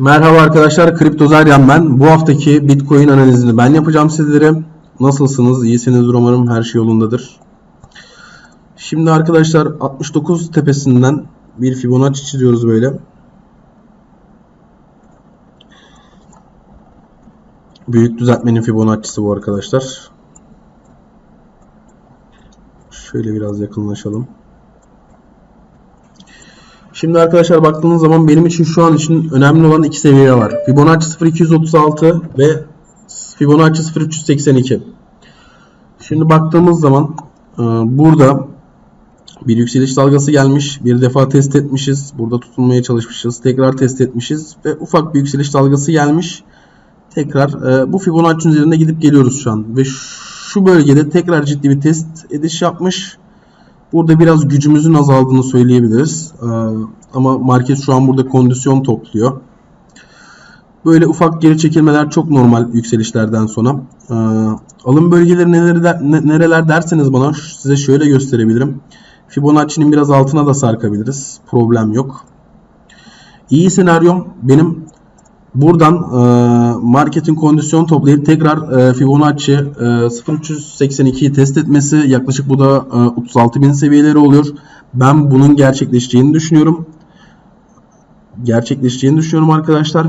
Merhaba arkadaşlar, Kriptozaryan ben. Bu haftaki Bitcoin analizini ben yapacağım sizlere. Nasılsınız? İyisinizdir umarım her şey yolundadır. Şimdi arkadaşlar 69 tepesinden bir Fibonacci çiziyoruz böyle. Büyük düzeltmenin Fibonacci'si bu arkadaşlar. Şöyle biraz yakınlaşalım. Şimdi arkadaşlar baktığınız zaman benim için şu an için önemli olan iki seviye var. Fibonacci 0236 ve Fibonacci 0382. Şimdi baktığımız zaman e, burada bir yükseliş dalgası gelmiş. Bir defa test etmişiz. Burada tutunmaya çalışmışız. Tekrar test etmişiz. Ve ufak bir yükseliş dalgası gelmiş. Tekrar e, bu Fibonacci üzerinde gidip geliyoruz şu an. Ve şu bölgede tekrar ciddi bir test ediş yapmış. Burada biraz gücümüzün azaldığını söyleyebiliriz. Ee, ama market şu an burada kondisyon topluyor. Böyle ufak geri çekilmeler çok normal yükselişlerden sonra. Ee, alım bölgeleri nereler derseniz bana size şöyle gösterebilirim. Fibonacci'nin biraz altına da sarkabiliriz. Problem yok. İyi senaryom benim buradan e, marketin kondisyon toplayıp tekrar e, Fibonacci e, 0382'yi test etmesi yaklaşık bu da e, 36.000 seviyeleri oluyor. Ben bunun gerçekleşeceğini düşünüyorum. Gerçekleşeceğini düşünüyorum arkadaşlar.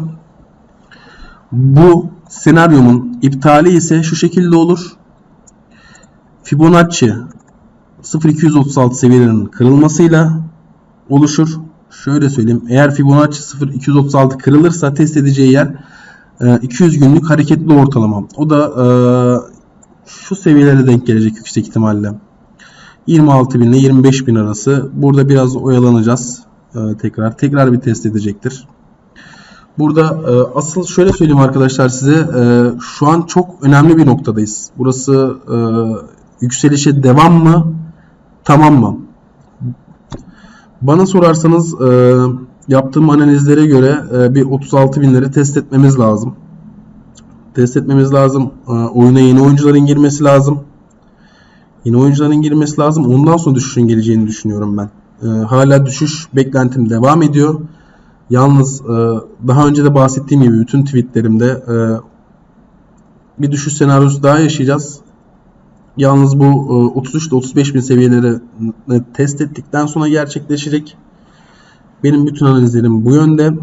Bu senaryomun iptali ise şu şekilde olur. Fibonacci 0236 seviyelerinin kırılmasıyla oluşur. Şöyle söyleyeyim. Eğer Fibonacci 0236 kırılırsa test edeceği yer 200 e, günlük hareketli ortalama. O da e, şu seviyelere denk gelecek yüksek ihtimalle. 26 bin ile 25 bin arası. Burada biraz oyalanacağız. E, tekrar tekrar bir test edecektir. Burada asıl şöyle söyleyeyim arkadaşlar size. Şu an çok önemli bir noktadayız. Burası yükselişe devam mı? Tamam mı? Bana sorarsanız e, yaptığım analizlere göre e, bir 36 binleri test etmemiz lazım. Test etmemiz lazım. E, oyuna yeni oyuncuların girmesi lazım. Yeni oyuncuların girmesi lazım. Ondan sonra düşüşün geleceğini düşünüyorum ben. E, hala düşüş beklentim devam ediyor. Yalnız e, daha önce de bahsettiğim gibi bütün tweetlerimde e, bir düşüş senaryosu daha yaşayacağız. Yalnız bu 33 ile 35 bin seviyeleri test ettikten sonra gerçekleşecek. Benim bütün analizlerim bu yönde.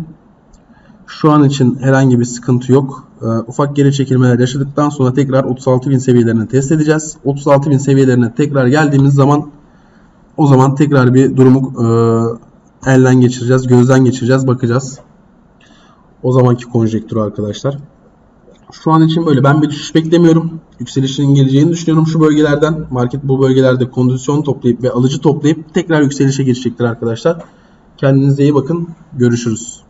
Şu an için herhangi bir sıkıntı yok. E, ufak geri çekilmeler yaşadıktan sonra tekrar 36 bin seviyelerini test edeceğiz. 36 bin seviyelerine tekrar geldiğimiz zaman o zaman tekrar bir durumu e, elden geçireceğiz, gözden geçireceğiz, bakacağız. O zamanki konjektürü arkadaşlar. Şu an için böyle. Ben bir düşüş beklemiyorum. Yükselişin geleceğini düşünüyorum şu bölgelerden. Market bu bölgelerde kondisyon toplayıp ve alıcı toplayıp tekrar yükselişe geçecektir arkadaşlar. Kendinize iyi bakın. Görüşürüz.